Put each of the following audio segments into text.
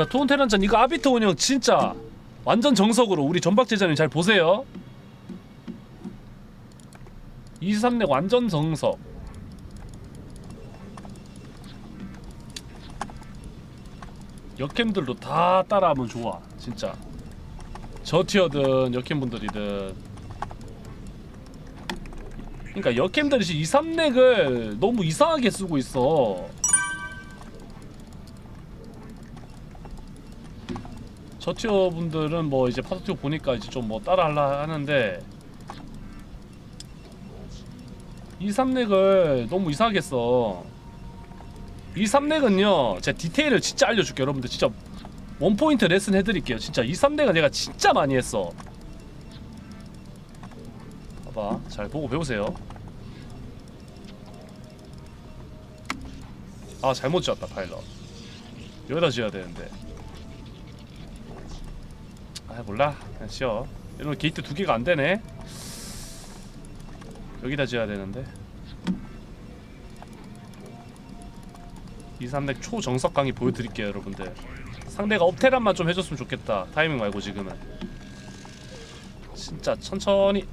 자 투혼 테란전. 이거 아비트 운영 진짜 완전 정석으로 우리 전박 제자님 잘 보세요. 23넥 완전 정석. 역캠들도 다 따라하면 좋아 진짜. 저 티어든 역캠분들이든. 그러니까 역캠들이 2, 3넥을 너무 이상하게 쓰고 있어 저 티어 분들은 뭐 이제 파도티어 보니까 이제 좀 뭐 따라 하려 하는데 2, 3넥을 너무 이상하게 써. 이 3넥은요, 제가 디테일을 진짜 알려줄게요. 여러분들 진짜 원포인트 레슨 해드릴게요. 진짜 이 3넥은 내가 진짜 많이 했어. 봐봐, 잘 보고 배우세요. 아 잘못 지었다 파일럿. 여기다 지어야 되는데. 아 몰라, 그냥 지어. 이러면 게이트 두 개가 안 되네. 여기다 지어야 되는데. 2, 3렉 초정석 강의 보여드릴게요 여러분들 상대가 업테란만 좀 해줬으면 좋겠다 타이밍 말고 지금은 진짜 천천히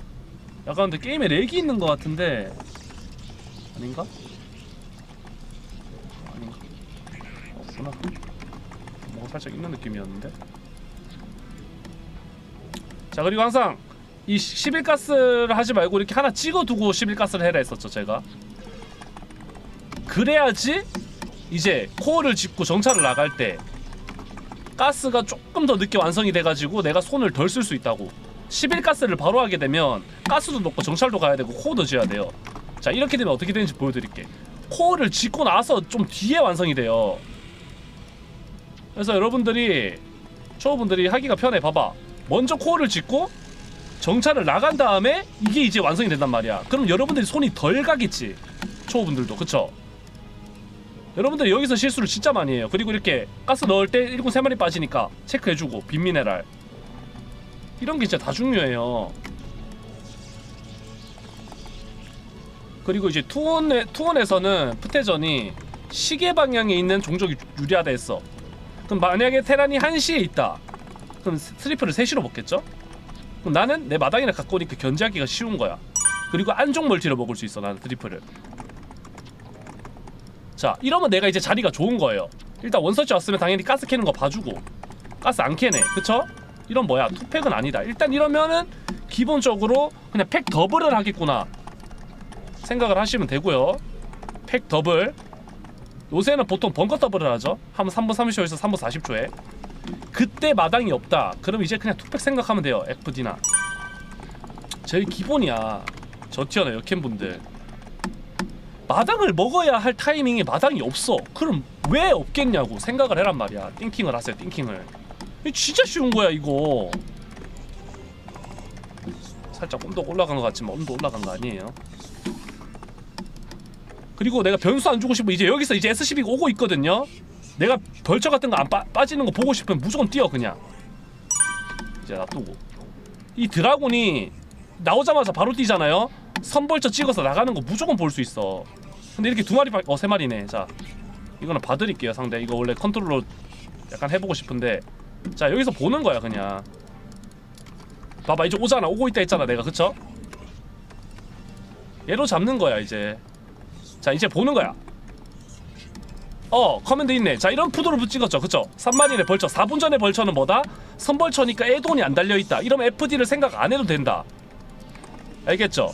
약간 근데 게임에 렉이 있는 것 같은데 아닌가? 아닌가? 없구나 뭔가 살짝 있는 느낌이었는데 자 그리고 항상 이 11가스를 하지 말고 이렇게 하나 찍어두고 11가스를 해라 했었죠 제가. 그래야지 이제 코어를 짚고 정찰을 나갈 때 가스가 조금 더 늦게 완성이 돼가지고 내가 손을 덜 쓸 수 있다고. 11가스를 바로 하게 되면 가스도 넣고 정찰도 가야 되고 코어도 지어야 돼요. 자 이렇게 되면 어떻게 되는지 보여드릴게. 코어를 짓고 나서 좀 뒤에 완성이 돼요. 그래서 여러분들이 초보분들이 하기가 편해. 봐봐 먼저 코어를 짓고 정찰을 나간 다음에 이게 이제 완성이 된단 말이야 그럼 여러분들이 손이 덜 가겠지 초보분들도 그쵸? 여러분들 여기서 실수를 진짜 많이 해요. 그리고 이렇게 가스 넣을 때 일꾼 세 마리 빠지니까 체크해주고 빈미네랄 이런 게 진짜 다 중요해요. 그리고 이제 투원에 투원에서는 푸테전이 시계 방향에 있는 종족이 유리하다 했어. 그럼 만약에 테란이 1시에 있다. 그럼 스리프를 3시로 먹겠죠? 그럼 나는 내 마당이나 갖고 오니까 견제하기가 쉬운 거야. 그리고 안쪽 멀티를 먹을 수 있어 나는 트리플을. 자 이러면 내가 이제 자리가 좋은 거예요 일단 원서치 왔으면 당연히 가스 캐는 거 봐주고 가스 안 캐네 그쵸? 이런 뭐야 투팩은 아니다 일단 이러면은 기본적으로 그냥 팩 더블을 하겠구나 생각을 하시면 되고요 팩 더블 요새는 보통 벙커 더블을 하죠 한 3분 30초에서 3분 40초에 그때 마당이 없다 그럼 이제 그냥 투팩 생각하면 돼요 FD나 제일 기본이야 저 티어나 역캠분들 마당을 먹어야 할 타이밍에 마당이 없어. 그럼 왜 없겠냐고 생각을 해란 말이야. 띵킹을 하세요. 띵킹을. 진짜 쉬운 거야 이거. 살짝 온도 올라간 것 같지만 온도 올라간 거 아니에요. 그리고 내가 변수 안 주고 싶으면 이제 여기서 이제 SCB가 오고 있거든요. 내가 벌처 같은 거 안 빠지는 거 보고 싶으면 무조건 뛰어 그냥. 이제 놔두고. 이 드라곤이 나오자마자 바로 뛰잖아요. 선벌처 찍어서 나가는 거 무조건 볼 수 있어. 근데 이렇게 두 마리 어세 마리네. 자 이거는 봐드릴게요 상대. 이거 원래 컨트롤로 약간 해보고 싶은데 자 여기서 보는 거야 그냥. 봐봐 이제 오잖아. 오고 있다 했잖아 내가 그쵸? 얘로 잡는 거야 이제. 자 이제 보는 거야. 어 커맨드 있네. 자 이런 푸드로 찍었죠 그쵸? 3마리네 벌처. 4분 전에 벌처는 뭐다? 선벌처니까 에돈이 안 달려있다. 이러면 FD를 생각 안 해도 된다. 알겠죠?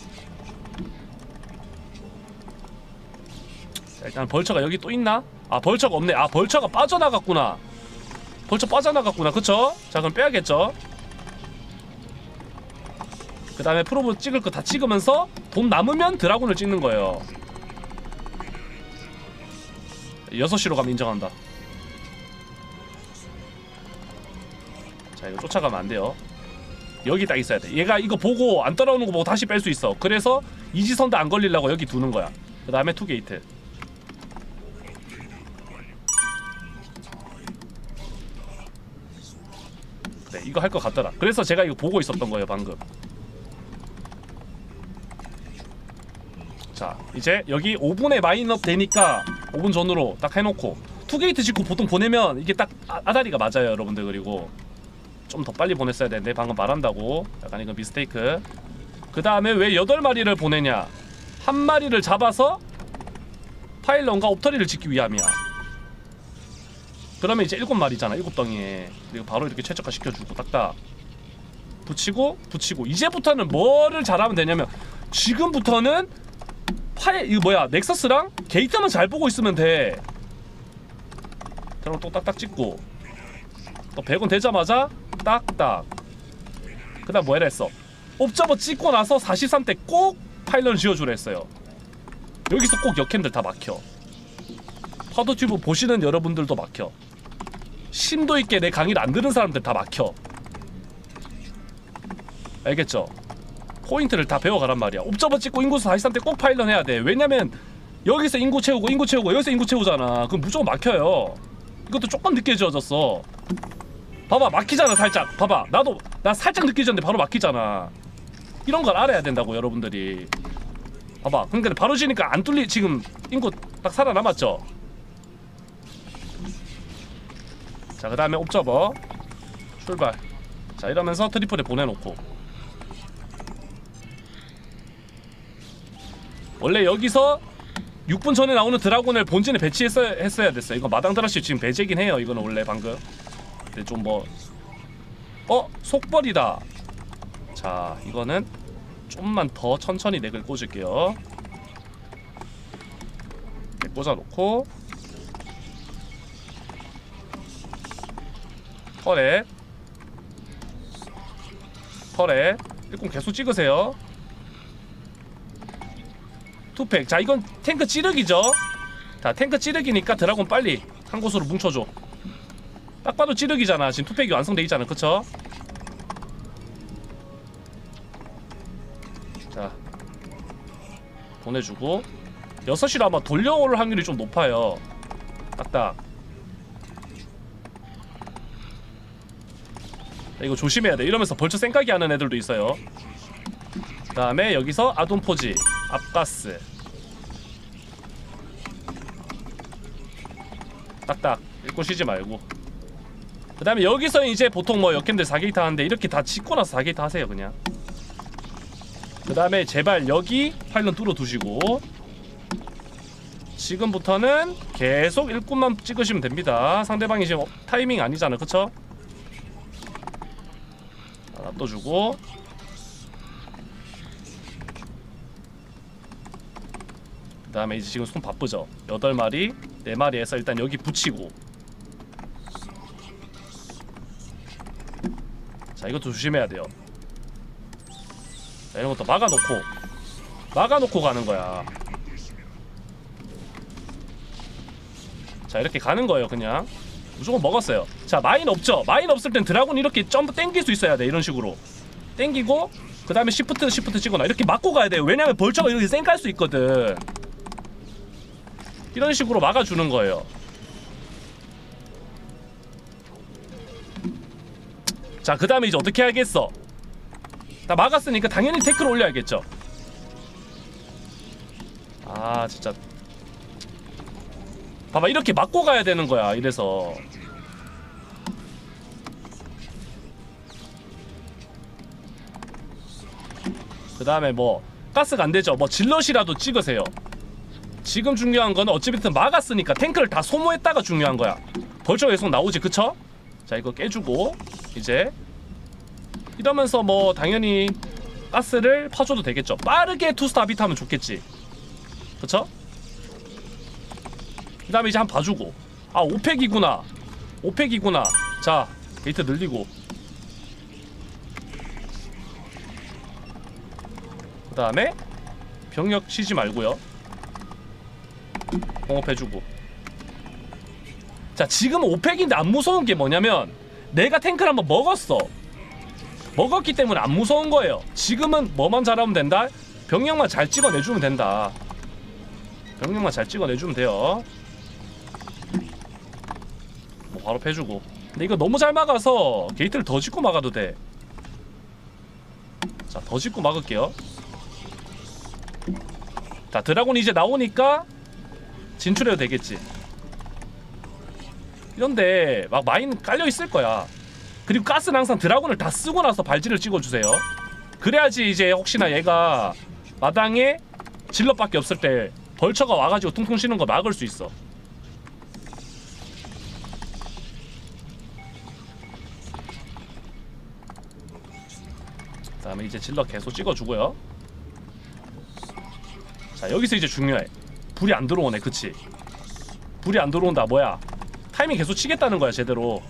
자, 일단 벌처가 여기 또 있나? 아 벌처가 없네 아 벌처가 빠져나갔구나 벌처 빠져나갔구나 그쵸? 자 그럼 빼야겠죠 그 다음에 프로브 찍을 거 다 찍으면서 돈 남으면 드라군을 찍는 거예요 6시로 가면 인정한다. 자 이거 쫓아가면 안 돼요. 여기 딱 있어야 돼. 얘가 이거 보고 안 따라오는 거 보고 다시 뺄 수 있어. 그래서 이지선도 안 걸리려고 여기 두는 거야. 그 다음에 투게이트. 네, 이거 할 것 같더라. 그래서 제가 이거 보고 있었던 거예요, 방금. 자, 이제 여기 5분에 마인업 되니까 5분 전으로 딱 해놓고 투게이트 짓고 보통 보내면 이게 딱 아, 아다리가 맞아요 여러분들. 그리고 좀 더 빨리 보냈어야 되는데 방금 말한다고. 약간 이거 미스테이크. 그 다음에 왜 8마리를 보내냐? 한 마리를 잡아서 파일런과 옵터리를 짓기 위함이야. 그러면 이제 7마리잖아 7덩이에. 그리고 바로 이렇게 최적화 시켜주고 딱딱 붙이고 붙이고. 이제부터는 뭐를 잘하면 되냐면 지금부터는 파일 이거 뭐야 넥서스랑 게이트만 잘 보고 있으면 돼. 그럼 또 딱딱 찍고. 또 100원 되자마자 딱딱. 그 다음 뭐 해라 했어? 옵저버 찍고 나서 43대 꼭 파일런 지어주라 했어요. 여기서 꼭 역행들 다 막혀. 파도튜브 보시는 여러분들도 막혀. 심도 있게 내 강의를 안 들은 사람들 다 막혀. 알겠죠? 포인트를 다 배워가란 말이야. 옵저버 찍고 인구수 43대 꼭 파일런 해야 돼. 왜냐면 여기서 인구 채우고 인구 채우고 여기서 인구 채우잖아. 그럼 무조건 막혀요. 이것도 조금 늦게 지어졌어. 봐봐 막히잖아 살짝. 봐봐. 나도 나 살짝 늦게 지었는데 바로 막히잖아. 이런 걸 알아야 된다고 여러분들이. 봐봐. 근데 바로 지니까 안 뚫리 지금 인구 딱 살아남았죠? 자 그 다음에 옵저버 출발. 자 이러면서 트리플에 보내놓고 원래 여기서 6분 전에 나오는 드라곤을 본진에 배치했어야 했어야 됐어. 이거 마당 드라시 지금 배제긴 해요. 이거는 원래 방금. 근데 좀 뭐 어? 속벌이다. 자, 이거는 좀만 더 천천히 넥을 꽂을게요. 넥 꽂아놓고 털에 털에 일꾼 계속 찍으세요. 투팩. 자 이건 탱크 찌르기죠. 자 탱크 찌르기니까 드라곤 빨리 한 곳으로 뭉쳐줘. 딱 봐도 찌르기잖아. 지금 투팩이 완성돼 있잖아. 그쵸? 자 보내주고. 6시로 아마 돌려올 확률이 좀 높아요. 딱딱. 자, 이거 조심해야 돼. 이러면서 벌써 쌩까기 하는 애들도 있어요. 그 다음에 여기서 아돈 포지 앞가스. 딱딱. 읽고 쉬지 말고. 그 다음에 여기서 이제 보통 뭐 역캠들 4게이트 하는데 이렇게 다 짓고 나서 4게이트 하세요 그냥. 그 다음에 제발 여기 파일런 뚫어 두시고. 지금부터는 계속 일꾼만 찍으시면 됩니다. 상대방이 지금 타이밍 아니잖아 그쵸? 자, 놔둬주고 그 다음에 이제 지금 손 바쁘죠? 8마리 4마리에서 일단 여기 붙이고. 자 이것도 조심해야 돼요. 자 이런 것도 막아놓고 막아놓고 가는 거야. 자 이렇게 가는 거예요 그냥. 무조건 먹었어요. 자 마인 없죠? 마인 없을 땐 드라곤 이렇게 점프 땡길 수 있어야 돼 이런 식으로. 땡기고 그 다음에 시프트 시프트 찍거나 이렇게 막고 가야 돼요 왜냐면 벌처가 이렇게 쌩깔 수 있거든 이런 식으로 막아주는 거예요. 자, 그 다음에 이제 어떻게 해야겠어? 다 막았으니까 당연히 태클 올려야겠죠. 아, 진짜. 봐봐, 이렇게 막고 가야 되는 거야, 이래서. 그 다음에 뭐, 가스가 안 되죠. 뭐, 질럿이라도 찍으세요. 지금 중요한 거는 어찌 됐든 막았으니까 탱크를 다 소모했다가 중요한 거야. 벌써 계속 나오지, 그쵸? 자, 이거 깨주고 이제 이러면서 뭐 당연히 가스를 파줘도 되겠죠. 빠르게 투스타 비트하면 좋겠지. 그쵸? 그 다음에 이제 한 번 봐주고 아, 오펙이구나. 오펙이구나. 자, 게이트 늘리고 그 다음에 병력 쉬지 말고요. 공업해주고. 자 지금 오펙인데 안 무서운 게 뭐냐면 내가 탱크를 한번 먹었어. 먹었기 때문에 안 무서운 거예요. 지금은 뭐만 잘하면 된다? 병력만 잘 찍어내주면 된다. 병력만 잘 찍어내주면 돼요. 뭐 바로 패주고. 근데 이거 너무 잘 막아서 게이트를 더 짓고 막아도 돼자더 짓고 막을게요. 자 드라곤 이제 나오니까 진출해도 되겠지 이런데 막 마인 깔려 있을 거야. 그리고 가스는 항상 드라군을 다 쓰고 나서 발질을 찍어주세요. 그래야지 이제 혹시나 얘가 마당에 질럿밖에 없을 때 벌처가 와가지고 퉁퉁 쉬는 거 막을 수 있어. 그 다음에 이제 질럿 계속 찍어주고요. 자 여기서 이제 중요해. 불이 안 들어오네, 그치? 불이 안 들어온다, 뭐야? 타이밍 계속 치겠다는 거야, 제대로.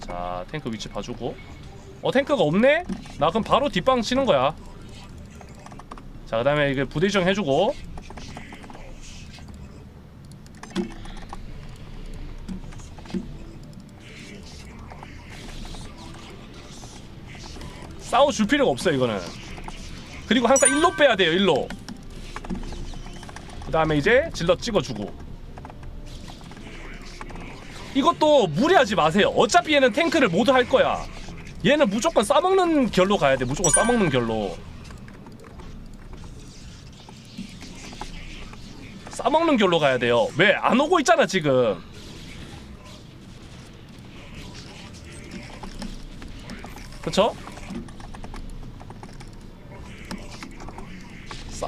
자 탱크 위치 봐주고. 어 탱크가 없네? 나 그럼 바로 뒷방 치는 거야. 자 그 다음에 이게 부대 지정 해주고. 싸워 줄 필요가 없어요 이거는. 그리고 항상 일로 빼야 돼요 일로. 그 다음에 이제 질럿 찍어주고. 이것도 무리하지 마세요. 어차피 얘는 탱크를 모두 할 거야. 얘는 무조건 싸먹는 결로 가야 돼. 무조건 싸먹는 결로. 싸먹는 결로 가야 돼요. 왜? 안 오고 있잖아, 지금. 그쵸?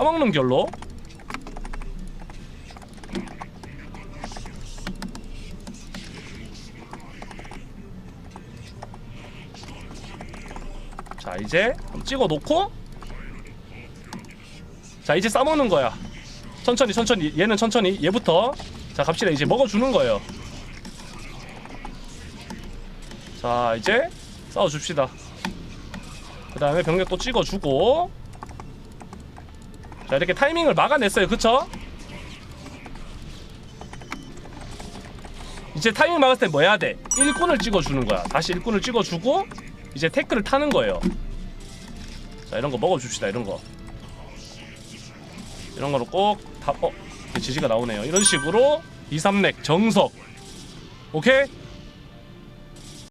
싸먹는 결로. 자 이제 찍어 놓고. 자 이제 싸먹는 거야. 천천히 천천히. 얘는 천천히. 얘부터. 자 갑시다. 이제 먹어주는 거예요. 자 이제 싸워줍시다. 그 다음에 병력 또 찍어주고 자 이렇게 타이밍을 막아냈어요 그쵸? 이제 타이밍 막았을 때 뭐 해야 돼? 일꾼을 찍어주는 거야 다시 일꾼을 찍어주고 이제 태클을 타는 거예요. 자 이런 거 먹어줍시다 이런 거. 이런 거로 꼭다 어 지지가 나오네요. 이런 식으로 2, 3렉 정석. 오케이?